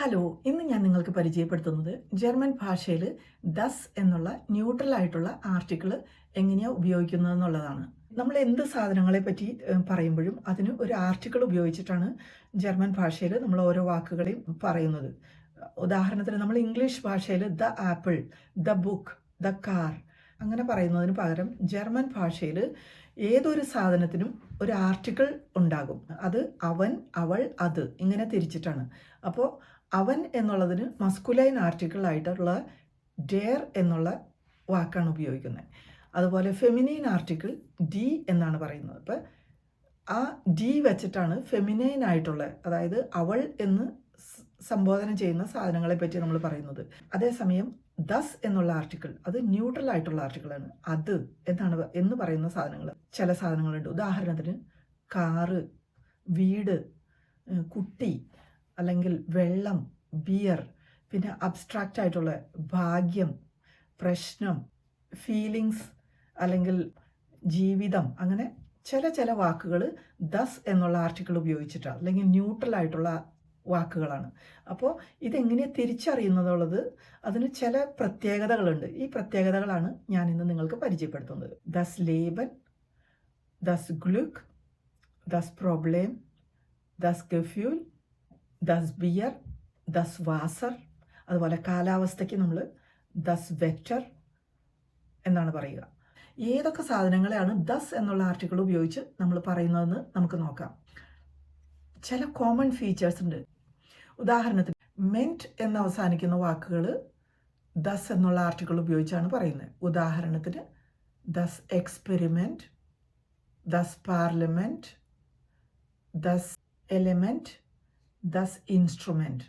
Hello ഇന്ന് ഞാൻ നിങ്ങൾക്ക് പരിചയപ്പെടുത്തുന്നത് ജർമ്മൻ ഭാഷയിൽ ദസ് എന്നുള്ള ന്യൂട്രൽ ആയിട്ടുള്ള ആർട്ടിക്കിൾ എങ്ങനെയാണ് ഉപയോഗിക്കുന്നത് എന്നുള്ളതാണ് നമ്മൾ എന്ത് സാധനങ്ങളെ പറ്റി പറയുമ്പോഴും അതിന് ഒരു ആർട്ടിക്കിൾ ഉപയോഗിച്ചിട്ടാണ് ജർമ്മൻ ഭാഷയിൽ നമ്മൾ ഓരോ വാക്കുകളെയും പറയുന്നത്. ഉദാഹരണത്തിന് നമ്മൾ ഇംഗ്ലീഷ് ഭാഷയിൽ the apple the book the car അങ്ങനെ പറയുന്നതിന് പകരം ജർമ്മൻ ഭാഷയിൽ ഏതൊരു സാധനത്തിനും ഒരു ആർട്ടിക്കിൾ ഉണ്ടാകും. അത് അവൻ അവൾ അത് ഇങ്ങനെ തിരിച്ചിട്ടാണ്. അപ്പോൾ അവൻ എന്നുള്ളതിന് മസ്കുലൈൻ ആർട്ടിക്കിൾ ആയിട്ടുള്ള ഡെയർ എന്നുള്ള വാക്കാണ് ഉപയോഗിക്കുന്നത്. അതുപോലെ ഫെമിനൈൻ ആർട്ടിക്കിൾ ഡി എന്നാണ് പറയുന്നത്. അപ്പം ആ ഡി വെച്ചിട്ടാണ് ഫെമിനൈൻ ആയിട്ടുള്ള അതായത് അവൾ എന്ന് സംബോധന ചെയ്യുന്ന സാധനങ്ങളെ പറ്റി നമ്മൾ പറയുന്നത്. അതേസമയം ദസ് എന്നുള്ള ആർട്ടിക്കിൾ അത് ന്യൂട്രൽ ആയിട്ടുള്ള ആർട്ടിക്കിളാണ്. അത് എന്നാണ് എന്ന് പറയുന്ന സാധനങ്ങൾ. ചില സാധനങ്ങളുണ്ട്. ഉദാഹരണത്തിന് കാറ് വീട് കുട്ടി അല്ലെങ്കിൽ വെള്ളം ബിയർ പിന്നെ അബ്സ്ട്രാക്റ്റ് ആയിട്ടുള്ള ഭാഗ്യം പ്രശ്നം ഫീലിങ്സ് അല്ലെങ്കിൽ ജീവിതം അങ്ങനെ ചില ചില വാക്കുകൾ ദസ് എന്നുള്ള ആർട്ടിക്കിൾ ഉപയോഗിച്ചിട്ടാണ് അല്ലെങ്കിൽ ന്യൂട്രൽ ആയിട്ടുള്ള വാക്കുകളാണ്. അപ്പോൾ ഇതെങ്ങനെ തിരിച്ചറിയുന്നതുള്ളത്? അതിന് ചില പ്രത്യേകതകളുണ്ട്. ഈ പ്രത്യേകതകളാണ് ഞാൻ ഇന്ന് നിങ്ങൾക്ക് പരിചയപ്പെടുത്തുന്നത്. ദസ് ലേബൻ ദസ് ഗ്ലുക്ക് ദസ് പ്രോബ്ലേം ദസ് ഗഫ്യൂൽ ദസ് ബിയർ ദസ് വാസർ അതുപോലെ കാലാവസ്ഥയ്ക്ക് നമ്മൾ ദസ് വെറ്റർ എന്നാണ് പറയുക. ഏതൊക്കെ സാധനങ്ങളെയാണ് ദസ് എന്നുള്ള ആർട്ടിക്കിൾ ഉപയോഗിച്ച് നമ്മൾ പറയുന്നതെന്ന് നമുക്ക് നോക്കാം. ചില കോമൺ ഫീച്ചേഴ്സ് ഉണ്ട്. ഉദാഹരണത്തിന് മെന്റ് എന്ന് അവസാനിക്കുന്ന വാക്കുകൾ ദസ് എന്നുള്ള ആർട്ടിക്കിൾ ഉപയോഗിച്ചാണ് പറയുന്നത്. ഉദാഹരണത്തിന് ദസ് എക്സ്പെരിമെന്റ് ദസ് പാർലമെന്റ് ദസ് എലിമെന്റ് ദസ് ഇൻസ്ട്രുമെന്റ്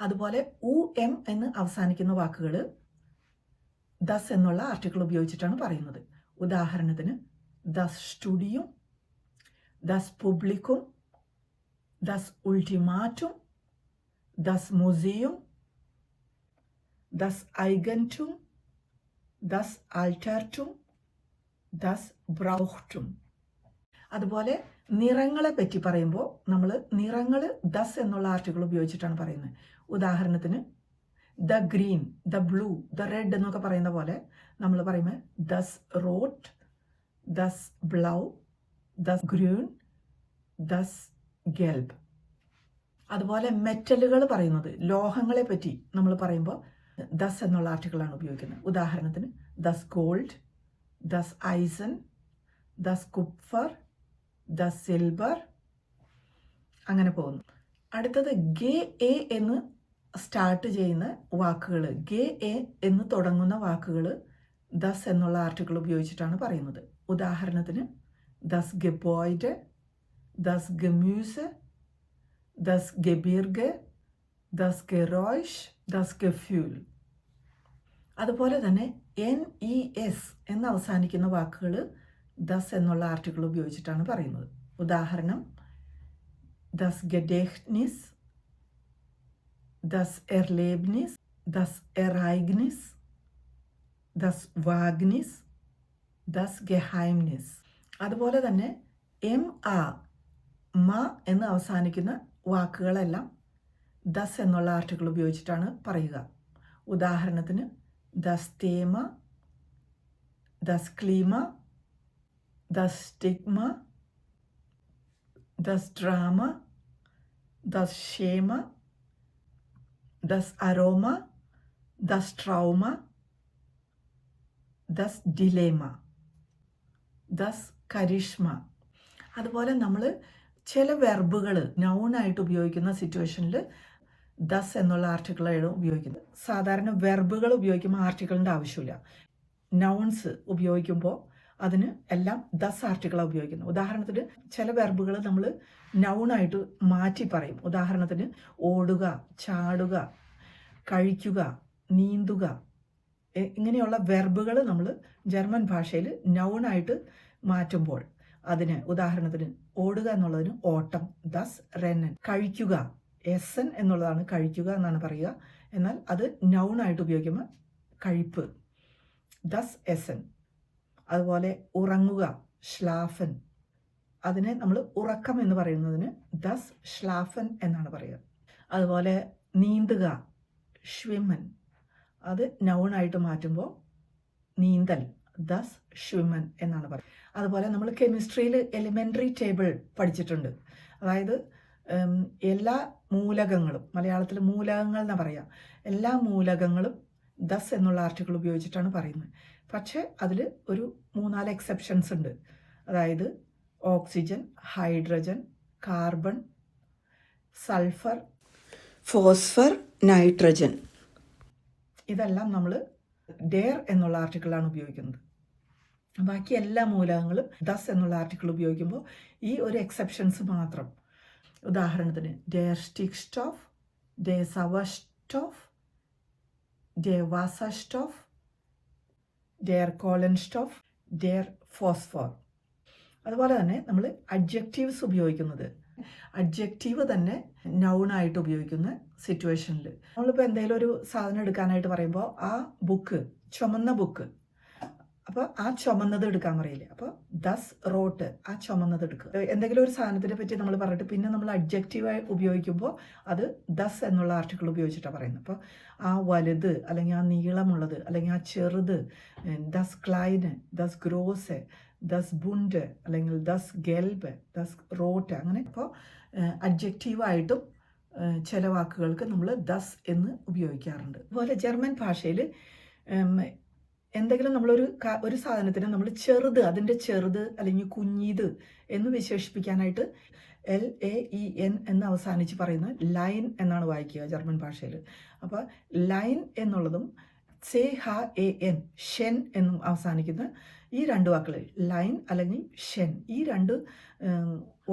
അതുപോലെ ഉ എം എന്ന് അവസാനിക്കുന്ന വാക്കുകൾ ദസ് എന്നുള്ള ആർട്ടിക്കിൾ ഉപയോഗിച്ചിട്ടാണ് പറയുന്നത്. ഉദാഹരണത്തിന് ദസ് സ്റ്റുഡിയും ദസ് പുബ്ലിക്കും ദസ് ഉൾട്ടിമാറ്റും ദസ് മുസിയും ദസ് ഐഗന്റും ദസ് ആൾട്ടർട്ടും ദസ് ബ്രൗഹ്റ്റും അതുപോലെ നിറങ്ങളെ പറ്റി പറയുമ്പോൾ നമ്മൾ നിറങ്ങൾ ദസ് എന്നുള്ള ആർട്ടിക്കിൾ ഉപയോഗിച്ചിട്ടാണ് പറയുന്നത്. ഉദാഹരണത്തിന് the green the blue the red എന്നൊക്കെ പറയുന്ന പോലെ നമ്മൾ പറയുമ്പോൾ ദസ് റോട്ട് ദസ് ബ്ലൗ ദസ് ഗ്രീൻ ദസ് ഗെൽബ് അതുപോലെ മെറ്റലുകൾ പറയുന്നത് ലോഹങ്ങളെ പറ്റി നമ്മൾ പറയുമ്പോൾ ദസ് എന്നുള്ള ആർട്ടിക്കിളാണ് ഉപയോഗിക്കുന്നത്. ഉദാഹരണത്തിന് ദസ് ഗോൾഡ് ദസ് ഐസൻ ദസ് കുപ്ഫർ ദസ് സിൽവർ. അങ്ങനെ പോകുന്നു. അടുത്തത് ഗെ എ എന്ന് സ്റ്റാർട്ട് ചെയ്യുന്ന വാക്കുകൾ ഗെ എ എന്ന് തുടങ്ങുന്ന വാക്കുകൾ ദസ് എന്നുള്ള ആർട്ടിക്കിൾ ഉപയോഗിച്ചിട്ടാണ് പറയുന്നത്. ഉദാഹരണത്തിന് ദസ് ഗെബോയ്ഡ് ദസ് ഗമ്യൂസ് ദസ് ഗബീർഗ് ദസ് ഗെറോയ്ഷ് ദസ് ഗഫ്യൂൽ അതുപോലെ തന്നെ എൻ ഇ എസ് എന്ന് അവസാനിക്കുന്ന വാക്കുകൾ ദസ് എന്നുള്ള ആർട്ടിക്കിൾ ഉപയോഗിച്ചിട്ടാണ് പറയുന്നത്. ഉദാഹരണം ദസ് ഗഡേഹ്നിസ് ദസ് എർലേബ്നിസ് ദസ് എറൈഗ്നിസ് ദസ് വാഗ്നിസ് ദസ് ഗെഹൈംനിസ്. അതുപോലെ തന്നെ എം ആ മ എന്ന് അവസാനിക്കുന്ന വാക്കുകളെല്ലാം ദസ് എന്നുള്ള ആർട്ടിക്കിൾ ഉപയോഗിച്ചിട്ടാണ് പറയുക. ഉദാഹരണത്തിന് ദസ് തേമ ദസ് ക്ലീമ ദസ് Stigma, das Drama, das Schema, das Aroma, das Trauma, das Dilemma, das കരിഷ്മ അതുപോലെ നമ്മൾ ചില വെർബുകൾ നൗണായിട്ട് ഉപയോഗിക്കുന്ന സിറ്റുവേഷനിൽ ദസ് എന്നുള്ള ആർട്ടിക്കിളാണ് ഉപയോഗിക്കുന്നത്. സാധാരണ വെർബുകൾ ഉപയോഗിക്കുമ്പോൾ ആർട്ടിക്കിളിന്റെ ആവശ്യമില്ല. നൗൺസ് ഉപയോഗിക്കുമ്പോൾ അതിന് എല്ലാം ദസ് ആർട്ടിക്കിളാണ് ഉപയോഗിക്കുന്നത്. ഉദാഹരണത്തിന് ചില വെർബുകൾ നമ്മൾ നൗണായിട്ട് മാറ്റി പറയും. ഉദാഹരണത്തിന് ഓടുക ചാടുക കഴിക്കുക നീന്തുക ഇങ്ങനെയുള്ള വെർബുകൾ നമ്മൾ ജർമ്മൻ ഭാഷയിൽ നൗണായിട്ട് മാറ്റുമ്പോൾ അതിന് ഉദാഹരണത്തിന് ഓടുക എന്നുള്ളതിന് ഓട്ടം ദസ് റെന്നൻ കഴിക്കുക എസൻ എന്നുള്ളതാണ് കഴിക്കുക എന്നാണ് പറയുക. എന്നാൽ അത് നൗണായിട്ട് ഉപയോഗിക്കുമ്പോൾ കഴിപ്പ് ദസ് എസൻ അതുപോലെ ഉറങ്ങുക ഷ്ലാഫൻ അതിനെ നമ്മൾ ഉറക്കം എന്ന് പറയുന്നതിന് ദസ് ഷ്ലാഫൻ എന്നാണ് പറയുക. അതുപോലെ നീന്തുക ഷ്വിമ്മൻ അത് നൗണായിട്ട് മാറ്റുമ്പോൾ നീന്തൽ ദസ് ഷ്വിമ്മൻ എന്നാണ് പറയുന്നത് അതുപോലെ നമ്മൾ കെമിസ്ട്രിയിൽ എലിമെന്ററി ടേബിൾ പഠിച്ചിട്ടുണ്ട്. അതായത് എല്ലാ മൂലകങ്ങളും മലയാളത്തിൽ മൂലകങ്ങൾ എന്ന് പറയാം എല്ലാ മൂലകങ്ങളും ദസ് എന്നുള്ള ആർട്ടിക്കിൾ ഉപയോഗിച്ചിട്ടാണ് പറയുന്നത്. പക്ഷേ അതിൽ ഒരു മൂന്നാൽ എക്സെപ്ഷൻസ് ഉണ്ട്. അതായത് oxygen hydrogen carbon sulphur phosphor nitrogen ഇതെല്ലാം നമ്മൾ ഡെയർ എന്നുള്ള ആർട്ടിക്കിളാണ് ഉപയോഗിക്കുന്നത്. ബാക്കി എല്ലാ മൂലകങ്ങളും ദസ് എന്നുള്ള ആർട്ടിക്കിൾ ഉപയോഗിക്കുമ്പോൾ ഈ ഒരു എക്സെപ്ഷൻസ് മാത്രം. ഉദാഹരണത്തിന് ഡെയർ സ്റ്റിക് സ്റ്റോഫ് ഡേ സവസ്റ്റോഫ് ഡേ വാസസ്റ്റോഫ് ഡെയർ കോലൻ സ്റ്റോഫ് ദെയർ ഫോസ്ഫോർ അതുപോലെ തന്നെ നമ്മൾ അഡ്ജക്റ്റീവ്സ് ഉപയോഗിക്കുന്നത്. അഡ്ജക്റ്റീവ് തന്നെ നൗണായിട്ട് ഉപയോഗിക്കുന്ന സിറ്റുവേഷനിൽ നമ്മളിപ്പോൾ എന്തെങ്കിലും ഒരു സാധനം എടുക്കാനായിട്ട് പറയുമ്പോൾ ആ ബുക്ക് ചുമന്ന ബുക്ക് അപ്പോൾ ആ ചുമന്നത് എടുക്കാൻ പറയില്ലേ? അപ്പോൾ ദസ് റോട്ട് ആ ചുമന്നത് എടുക്കുക. എന്തെങ്കിലും ഒരു സാധനത്തിനെ പറ്റി നമ്മൾ പറഞ്ഞിട്ട് പിന്നെ നമ്മൾ അഡ്ജക്റ്റീവായി ഉപയോഗിക്കുമ്പോൾ അത് ദസ് എന്നുള്ള ആർട്ടിക്കിൾ ഉപയോഗിച്ചിട്ടാണ് പറയുന്നത്. അപ്പോൾ ആ വലുത് അല്ലെങ്കിൽ ആ നീളമുള്ളത് അല്ലെങ്കിൽ ആ ചെറുത് ദസ് ക്ലൈന് ദസ് ഗ്രോസ് ദസ് ബുണ്ട് അല്ലെങ്കിൽ ദസ് ഗെൽബ് ദസ് റോട്ട് അങ്ങനെ ഇപ്പോൾ അഡ്ജക്റ്റീവായിട്ടും ചില വാക്കുകൾക്ക് നമ്മൾ ദസ് എന്ന് ഉപയോഗിക്കാറുണ്ട്. അതുപോലെ ജർമ്മൻ ഭാഷയിൽ എന്തെങ്കിലും നമ്മളൊരു ഒരു സാധനത്തിന് നമ്മൾ ചെറുത് അതിന്റെ ചെറുത് അല്ലെങ്കിൽ കുഞ്ഞിത് എന്ന് വിശേഷിപ്പിക്കാനായിട്ട് എൽ എ ഇ എൻ എന്ന് അവസാനിച്ച് പറയുന്ന ലൈൻ എന്നാണ് വായിക്കുക ജർമ്മൻ ഭാഷയിൽ. അപ്പോൾ ലൈൻ എന്നുള്ളതും സെ ഹ എ എൻ ഷെൻ എന്നും അവസാനിക്കുന്ന ഈ രണ്ട് വാക്കുകൾ ലൈൻ അല്ലെങ്കിൽ ഷെൻ ഈ രണ്ട്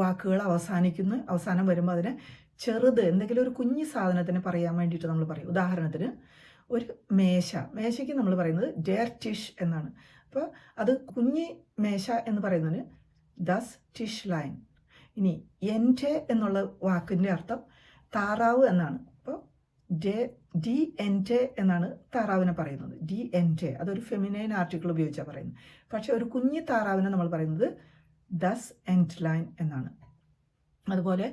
വാക്കുകൾ അവസാനിക്കുന്ന അവസാനം വരുമ്പോൾ അതിനെ ചെറുത് എന്തെങ്കിലും ഒരു കുഞ്ഞു സാധനത്തിന് പറയാൻ വേണ്ടിയിട്ട് നമ്മൾ പറയും. ഉദാഹരണത്തിന് ഒരു മേശ മേശയ്ക്ക് നമ്മൾ പറയുന്നത് ഡെയർ ടിഷ് എന്നാണ്. അപ്പോൾ അത് കുഞ്ഞി മേശ എന്ന് പറയുന്നതിന് ദസ് ടിഷ് ലൈൻ ഇനി എന്റെ എന്നുള്ള വാക്കിന്റെ അർത്ഥം താറാവ് എന്നാണ്. അപ്പോൾ ഡെ ഡി എന്റെ എന്നാണ് താറാവിനെ പറയുന്നത്. ഡി എന്റെ അതൊരു ഫെമിനൈൻ ആർട്ടിക്കിൾ ഉപയോഗിച്ചാണ് പറയുന്നത്. പക്ഷേ ഒരു കുഞ്ഞി താറാവിനെ നമ്മൾ പറയുന്നത് ദസ് എൻഡ് ലൈൻ എന്നാണ്. അതുപോലെ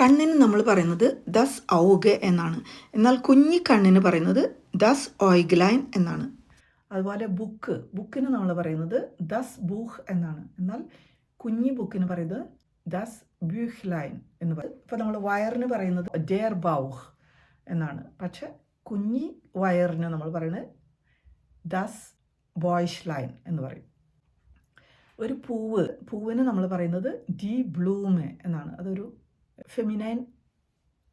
കണ്ണിന് നമ്മൾ പറയുന്നത് ദസ് ഔഗ് എന്നാണ്. എന്നാൽ കുഞ്ഞി കണ്ണിന് പറയുന്നത് ദസ് ഓയ്ഗ്ലൈൻ എന്നാണ്. അതുപോലെ ബുക്ക് ബുക്കിന് നമ്മൾ പറയുന്നത് ദസ് ബൂഹ് എന്നാണ്. എന്നാൽ കുഞ്ഞി ബുക്കിന് പറയുന്നത് ദസ് ബ്യൂഹ് ലൈൻ എന്ന് പറയും. ഇപ്പോൾ നമ്മൾ വയറിന് പറയുന്നത് ഡെയർ ബൗഹ് എന്നാണ്. പക്ഷെ കുഞ്ഞി വയറിന് നമ്മൾ പറയുന്നത് ദസ് ബോയ്ഷ് ലൈൻ എന്ന് പറയും. ഒരു പൂവ് പൂവിന് നമ്മൾ പറയുന്നത് ഡി ബ്ലൂമെ എന്നാണ്. അതൊരു ഫെമിനൈൻ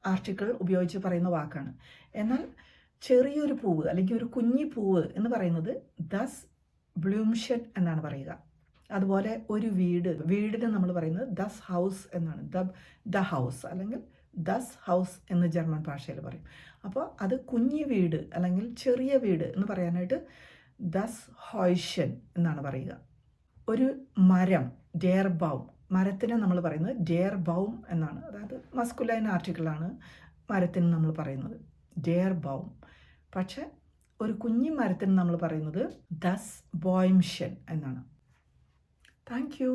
ആർട്ടിക്കിൾ ഉപയോഗിച്ച് പറയുന്ന വാക്കാണ്. എന്നാൽ ചെറിയൊരു പൂവ് അല്ലെങ്കിൽ ഒരു കുഞ്ഞി പൂവ് എന്ന് പറയുന്നത് ദസ് ബ്ലൂംഷെഡ് എന്നാണ് പറയുക. അതുപോലെ ഒരു വീട് വീടിന് നമ്മൾ പറയുന്നത് ദസ് ഹൗസ് എന്നാണ്. ദ ദ ഹൗസ് അല്ലെങ്കിൽ ദസ് ഹൗസ് എന്ന് ജർമ്മൻ ഭാഷയിൽ പറയും. അപ്പോൾ അത് കുഞ്ഞി വീട് അല്ലെങ്കിൽ ചെറിയ വീട് എന്ന് പറയാനായിട്ട് ദസ് ഹോയ്ഷൻ എന്നാണ് പറയുക. ഒരു മരം ഡെയർ ബൗം മരത്തിന് നമ്മൾ പറയുന്നത് ഡെയർ ബൗം എന്നാണ്. അതായത് മസ്കുലൈൻ ആർട്ടിക്കിളാണ് മരത്തിന് നമ്മൾ പറയുന്നത്. ഡെയർ ബൗം. പക്ഷേ ഒരു കുഞ്ഞി മരത്തിന് നമ്മൾ പറയുന്നത് ദസ് ബോയിംഷൻ എന്നാണ്. Thank you.